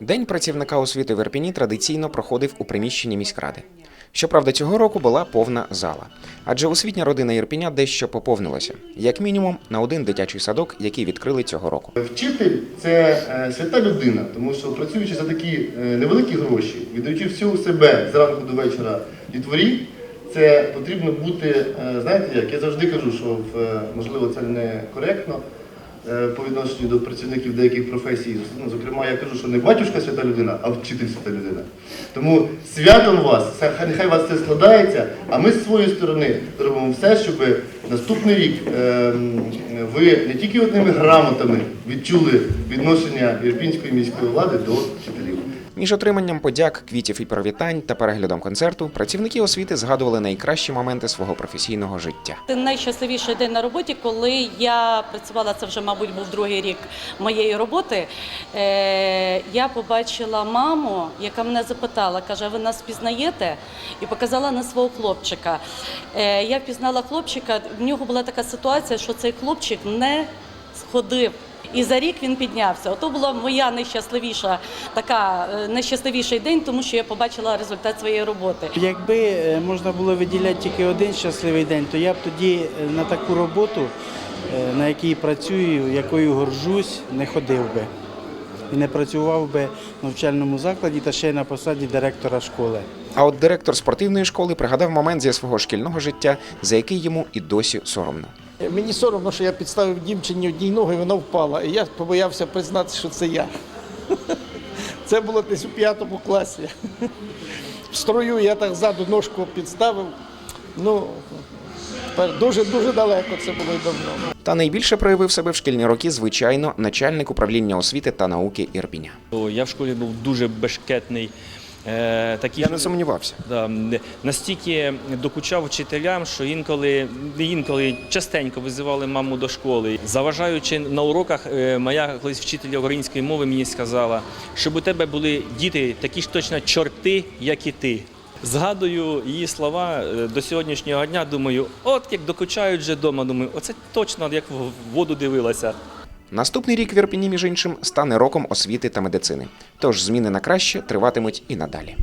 День працівника освіти в Ірпіні традиційно проходив у приміщенні міськради. Щоправда, цього року була повна зала, адже освітня родина Ірпіня дещо поповнилася, як мінімум на один дитячий садок, який відкрили цього року. Вчитель це е, свята людина, тому що працюючи за такі е, невеликі гроші, віддаючи всю себе зранку до вечора дітворі, це потрібно бути, е, знаєте як, я завжди кажу, що можливо це не коректно по відношенню до працівників деяких професій. Ну, зокрема, я кажу, що не батюшка свята людина, а вчитель свята людина. Тому святом вас, нехай вас це складається, а ми з своєї сторони зробимо все, щоб наступний рік ем, ви не тільки одними грамотами відчули відношення Ірпінської міської влади до вчителів. Між отриманням подяк, квітів і привітань та переглядом концерту працівники освіти згадували найкращі моменти свого професійного життя. Це найщасливіший день на роботі, коли я працювала, це вже, мабуть, був другий рік моєї роботи. Е, я побачила маму, яка мене запитала, каже, ви нас впізнаєте? І показала на свого хлопчика. Е, я впізнала хлопчика, в нього була така ситуація, що цей хлопчик не сходив. І за рік він піднявся. Ото була моя найщасливіша така е, найщасливіший день, тому що я побачила результат своєї роботи. Якби е, можна було виділяти тільки один щасливий день, то я б тоді е, на таку роботу, на якій працюю, якою горжусь, не ходив би. І не працював би в навчальному закладі та ще й на посаді директора школи. А от директор спортивної школи пригадав момент зі свого шкільного життя, за який йому і досі соромно. Мені соромно, що я підставив дівчині одній ноги, і вона впала. І я побоявся признати, що це я. Це було десь у п'ятому класі. В строю я так ззаду ножку підставив. Ну, дуже-дуже далеко це було й давно. Та найбільше проявив себе в шкільні роки, звичайно, начальник управління освіти та науки Ірпіня. Я в школі був дуже бешкетний. Е, такий, Я не сумнівався. да, настільки докучав вчителям, що інколи, інколи частенько визивали маму до школи. Заважаючи на уроках, е, моя колись вчителя української мови мені сказала, щоб у тебе були діти такі ж точно чорти, як і ти. Згадую її слова е, до сьогоднішнього дня. Думаю, от як докучають вже вдома. Думаю, оце точно як в воду дивилася. Наступний рік в Ірпіні, між іншим, стане роком освіти та медицини. Тож зміни на краще триватимуть і надалі.